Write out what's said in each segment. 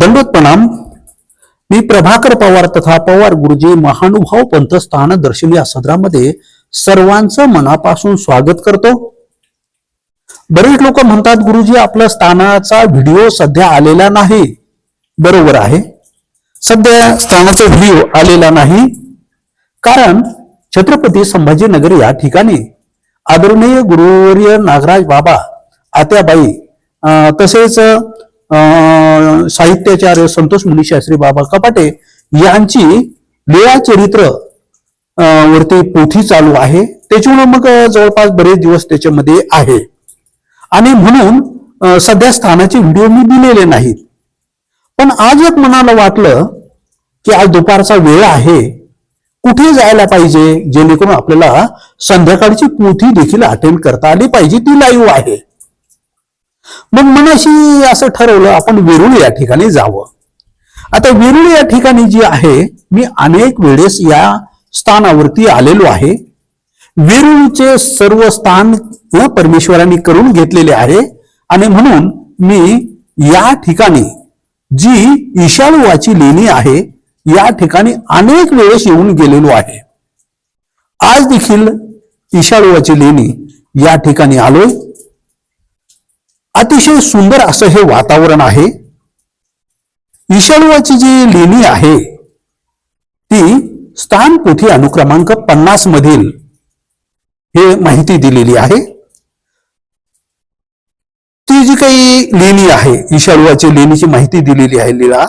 दंडोत प्रणाम मी प्रभाकर पवार तथा पवार गुरुजी महानुभाव पंथस्थान दर्शन या सदरामध्ये सर्वांचं मनापासून स्वागत करतो. बरेच लोक म्हणतात गुरुजी आपल्या स्थानाचा व्हिडिओ सध्या आलेला नाही. बरोबर आहे. सध्या स्थानाचा व्हिडिओ आलेला नाही. कारण छत्रपती संभाजीनगर या ठिकाणी आदरणीय गुरुवर्य नागराज बाबा आत्याबाई अं, तसेच साहित्याचार्य संतोष मुली शास्त्री बाबा कपाटे यांची लीळा चरित्र अं, वरती पोथी चालू आहे. त्याच्यामुळे मग जवळपास बरेच दिवस त्याच्यामध्ये आहे. आणि म्हणून सध्या स्थानाचे व्हिडिओ मी दिलेले नाहीत. पण आज एक मनाला वाटलं की आज दुपारचा वेळ आहे कुठे जायला पाहिजे जेणेकरून आपल्याला संध्याकाळची पोथी देखील अटेंड करता आली पाहिजे ती लाईव्ह आहे. मग मनाशी असं ठरवलं आपण वेरुळ या ठिकाणी जावं. आता वेरुळ या ठिकाणी जी आहे मी अनेक वेळेस या स्थानावरती आलेलो आहे. वेरुळचे सर्व स्थान परमेश्वरांनी करून घेतलेले आहे. आणि म्हणून मी या ठिकाणी जी ईशाळूवाची लेणी आहे या ठिकाणी अनेक वेळेस येऊन गेलेलो आहे. आज देखील ईशाळूवाची लेणी या ठिकाणी आलोय. अतिशय सुंदर असं हे वातावरण आहे. ईशाळुवाची जी लेणी आहे ती स्थान पोथी अनुक्रमांक पन्नास मधील हे माहिती दिलेली आहे. ती जी काही लेणी आहे ईशाळुवाची लेणीची माहिती दिलेली आहे लिला.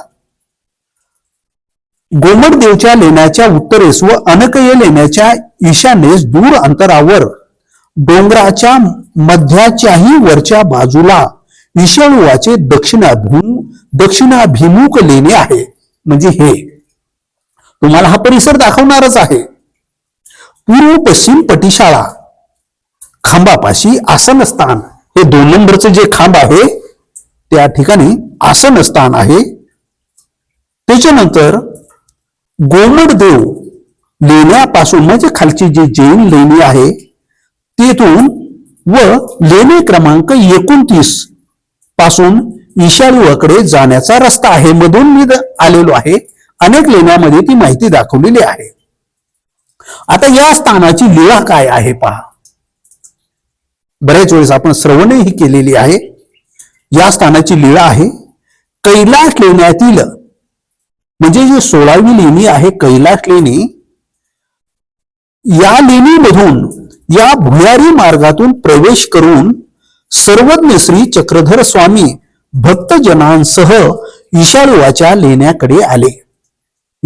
गोमटदेवच्या लेण्याच्या उत्तरेस व अनकय लेण्याच्या ईशानेस दूर अंतरावर डोंगराच्या मध्याच्याही वरच्या बाजूला ईशाळुवाचे दक्षिणाभिमुख दक्षिणाभिमुख लेणे आहे. म्हणजे हे. तुम्हाला हा परिसर दाखवणारच आहे. पूर्व पश्चिम पटीशाळा. खांबापाशी आसनस्थान हे दोन नंबरचं जे खांब आहे त्या ठिकाणी आसनस्थान आहे. त्याच्यानंतर गोमटदेव लेण्यापासून म्हणजे खालची जी जैन लेणी आहे तेथून व लेणे क्रमांक एकोणतीसपासून ईशाळूकडे जाण्याचा रस्ता आहे. मधून मी आलेलो आहे. अनेक लेण्यामध्ये ती माहिती दाखवलेली आहे. आता या स्थानाची लीळा काय आहे पहा. बऱ्याच वेळेस आपण श्रवणही केलेली आहे. या स्थानाची लीळा आहे. कैलास लेण्यातील म्हणजे जी सोळावी लेणी आहे कैलास लेणी या लेणीमधून या भुयारी मार्गातून प्रवेश करून सर्वज्ञ श्री चक्रधर स्वामी भक्तजनांसह ईशाळुवाच्या लेण्याकडे आले.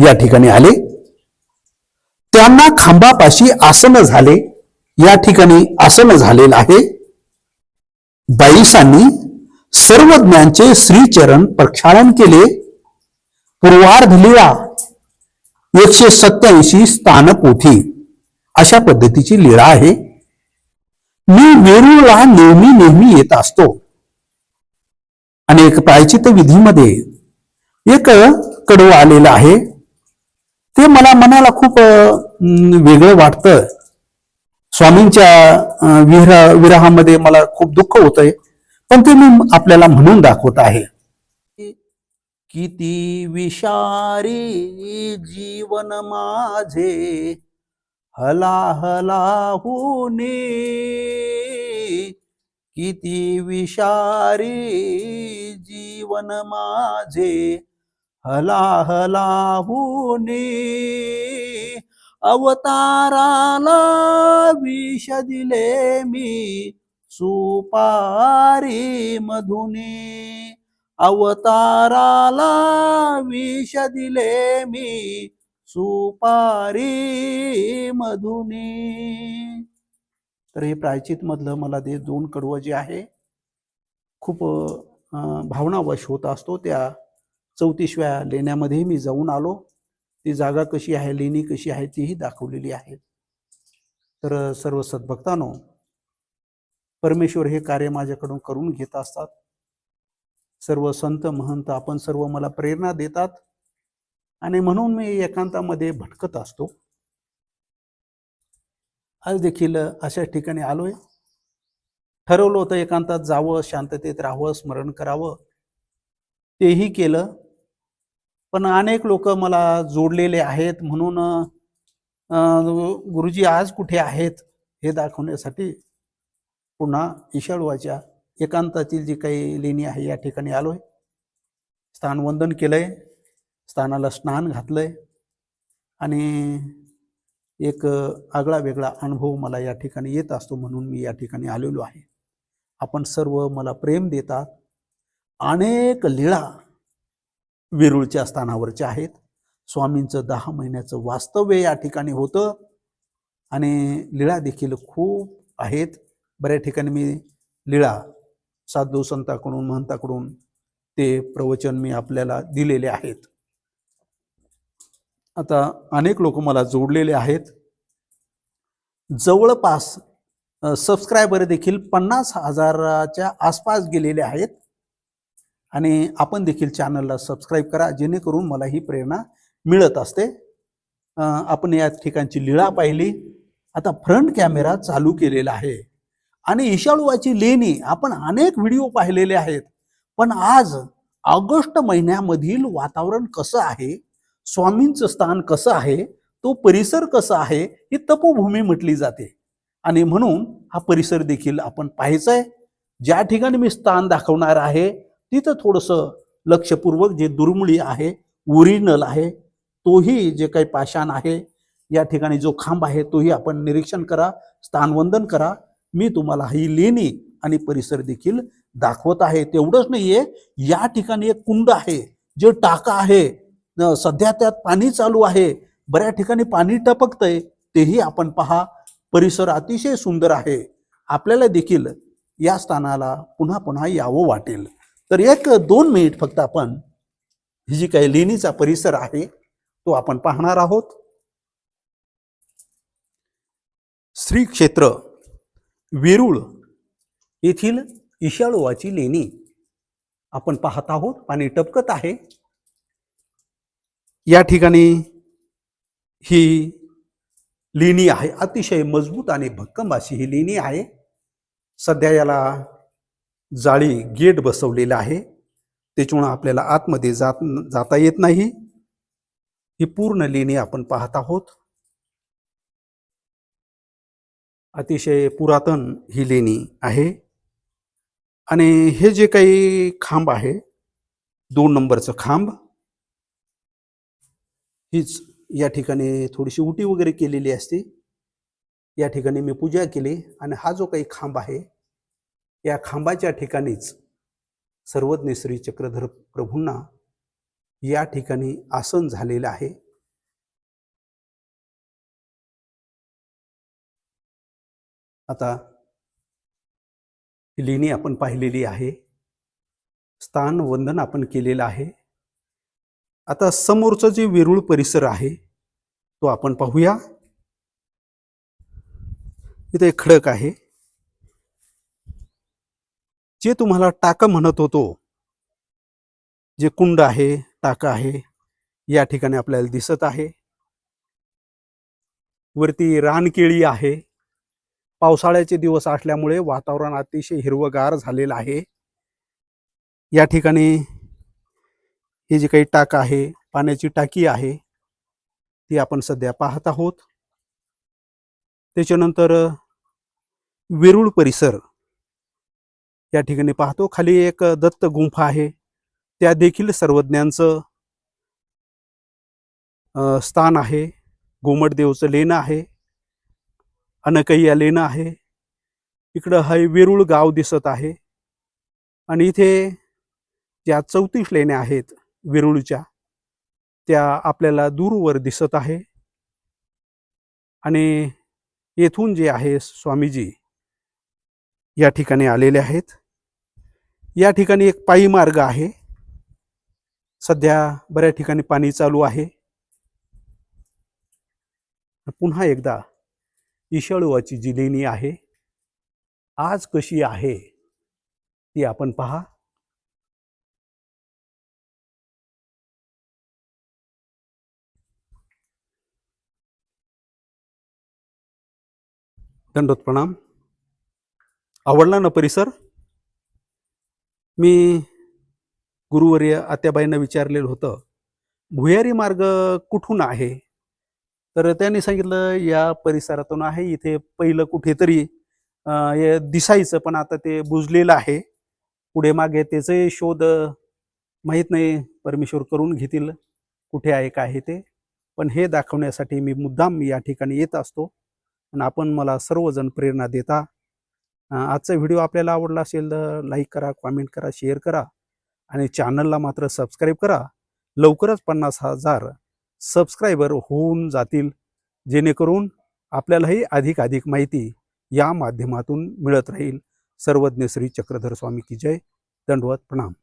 या ठिकाणी आले. त्यांना खांबापाशी आसन झाले. या ठिकाणी आसन झालेलं आहे. बाईसांनी सर्वज्ञांचे श्रीचरण प्रक्षालन केले. पूर्वार्ध लीळा एकशे सत्याऐंशी स्थानपोथी अशा पद्धतीची लीळा आहे. मी वेरूळला नेहमी नेहमी येत असतो. आणि एक प्रायचित विधीमध्ये एक कडवं आलेलं आहे. ते मला मनाला खूप वेगळं वाटतं. स्वामींच्या विरा विरह विरहामध्ये मला खूप दुःख होतंय. पण ते मी आपल्याला म्हणून दाखवत आहे. किती विषारी जीवन माझे. हला हला होणे किती विषारी जीवन माझे. हला हला होणे अवताराला विष दिले मी सुपारी मधुने. अवताराला विष दिले मी सुपारी मधुनी. तर हे प्रायचित मधलं मला ते दोन कडवं जे आहे खूप भावनावश होत असतो. त्या चौतीसव्या लेण्यामध्ये मी जाऊन आलो. ती जागा कशी आहे लेणी कशी आहे तीही दाखवलेली आहे. तर सर्व सद्भक्तांनो परमेश्वर हे कार्य माझ्याकडून करून घेत असतात. सर्व संत महंत आपण सर्व मला प्रेरणा देतात. आणि म्हणून मी एकांतामध्ये भटकत असतो. आज देखील अशा ठिकाणी आलोय. ठरवलं होतं एकांतात जावं शांततेत राहावं स्मरण करावं. तेही केलं. पण अनेक लोक मला जोडलेले आहेत म्हणून गुरुजी आज कुठे आहेत हे दाखवण्यासाठी पुन्हा ईशाळवाच्या एकांतातील जी काही लेणी आहे या ठिकाणी आलोय. स्थानवंदन केलंय. स्थानाला स्नान घातलंय. आणि एक आगळा वेगळा अनुभव मला या ठिकाणी येत असतो म्हणून मी या ठिकाणी आलेलो आहे. आपण सर्व मला प्रेम देतात. अनेक लीळा वेरूळच्या स्थानावरच्या आहेत. स्वामींचं दहा महिन्याचं वास्तव्य या ठिकाणी होतं. आणि लीळा देखील खूप आहेत. बऱ्याच ठिकाणी मी लीळा साधू संताकडून महंताकडून ते प्रवचन मी आपल्याला दिलेले आहेत. आता अनेक लोक मला जोडलेले आहेत. जवळपास सबस्क्रायबर देखील पन्नास हजाराच्या आसपास गेलेले आहेत. आणि आपण देखील चॅनलला सबस्क्राईब करा जेणेकरून मला ही प्रेरणा मिळत असते. आपण या ठिकाणची लीळा पाहिली. आता फ्रंट कॅमेरा चालू केलेला आहे. आणि ईशाळूवाची लेणी आपण अनेक व्हिडिओ पाहिलेले आहेत. पण आज ऑगस्ट महिन्यामधील वातावरण कसं आहे? स्वामींचं स्थान कसं आहे तो परिसर कसा आहे ही तपोभूमी म्हटली जाते. आणि म्हणून हा परिसर देखील आपण पाहायचा आहे. ज्या ठिकाणी मी स्थान दाखवणार आहे तिथं थोडंसं लक्षपूर्वक जे दुर्मिळी आहे ओरिजिनल आहे तोही जे काही पाषाण आहे या ठिकाणी जो खांब आहे तोही आपण निरीक्षण करा स्थानवंदन करा. मी तुम्हाला ही लेणी आणि परिसर देखील दाखवत आहे. तेवढंच नाहीये या ठिकाणी एक कुंड आहे जे टाका आहे. सध्या त्यात पाणी चालू आहे. बऱ्याच ठिकाणी पाणी टपकतंय तेही आपण पहा. परिसर अतिशय सुंदर आहे. आपल्याला देखील या स्थानाला पुन्हा पुन्हा यावं वाटेल. तर एक दोन मिनिट फक्त आपण ही जी काही लेणीचा परिसर आहे तो आपण पाहणार आहोत. श्री क्षेत्र वेरूळ येथील ईशाळोवाची लेणी आपण पाहत आहोत. पाणी टपकत आहे. या ठिकाणी ही लेणी आहे. अतिशय मजबूत आणि भक्कम अशी ही लेणी आहे. सध्या याला जाळी गेट बसवलेलं आहे. त्याच्यामुळं आपल्याला आतमध्ये जात जाता येत नाही. ही पूर्ण लेणी आपण पाहत आहोत. अतिशय पुरातन ही लेणी आहे. आणि हे जे काही खांब आहे दोन नंबरचं खांब हीच या ठिकाणी थोडीशी उटी वगैरे केलेली असते. या ठिकाणी मी पूजा केली आणि हा जो काही खांब आहे या खांबाच्या ठिकाणीच सर्वज्ञ श्री चक्रधर प्रभूंना या ठिकाणी आसन झालेलं आहे. आता लेणी आपण पाहिलेली आहे. स्थान वंदन आपण केलेलं आहे. आता समोरचं जे वेरूळ परिसर आहे तो आपण पाहूया. इथे एक खडक आहे. जे तुम्हाला टाका म्हणत होतो जे कुंड आहे टाका आहे या ठिकाणी आपल्याला दिसत आहे. वरती रानकेळी आहे. पावसाळ्याचे दिवस असल्यामुळे वातावरण अतिशय हिरवगार झालेलं आहे. या ठिकाणी हे जे काही टाक आहे पाण्याची टाकी आहे ती आपण सध्या पाहत आहोत. त्याच्यानंतर वेरूळ परिसर. या ठिकाणी पाहतो खाली एक दत्त गुंफा आहे. त्या देखील सर्वज्ञांचं स्थान आहे. गोमटदेवचं लेणं आहे. अनकय्या लेणं आहे. इकडं हे वेरूळ गाव दिसत आहे. आणि इथे ज्या चौतीस लेण्या आहेत विरुळच्या त्या आपल्याला दूरवर दिसत आहे. आणि येथून जे आहे स्वामीजी या ठिकाणी आलेले आहेत. या ठिकाणी एक पायी मार्ग आहे. सध्या बऱ्याच ठिकाणी पाणी चालू आहे. पुन्हा एकदा ईशाळुवाची जी लेणी आहे. आज कशी आहे ती आपण पहा. दंडोत प्रणाम आवडला ना परिसर? मी गुरुवर्य आत्याबाईंना विचारलेलं होतं भुयारी मार्ग कुठून आहे? तर त्यांनी सांगितलं या परिसरातून आहे इथे पहिलं कुठेतरी दिसायचं पण आता ते बुजलेलं आहे. पुढे मागे त्याचे शोध माहीत नाही परमेश्वर करून घेतील कुठे आहे काय आहे ते. पण हे दाखवण्यासाठी मी मुद्दाम या ठिकाणी येत असतो. आणि आपण मला सर्वजण प्रेरणा देता. आजचा व्हिडिओ आपल्याला आवडला असेल तर लाईक करा कॉमेंट करा शेअर करा आणि चॅनलला मात्र सबस्क्राईब करा. लवकरच पन्नास हजार सबस्क्रायबर होऊन जातील जेणेकरून आपल्यालाही अधिक अधिक माहिती या माध्यमातून मिळत राहील. सर्वज्ञ श्री चक्रधर स्वामी की जय. दंडवत प्रणाम.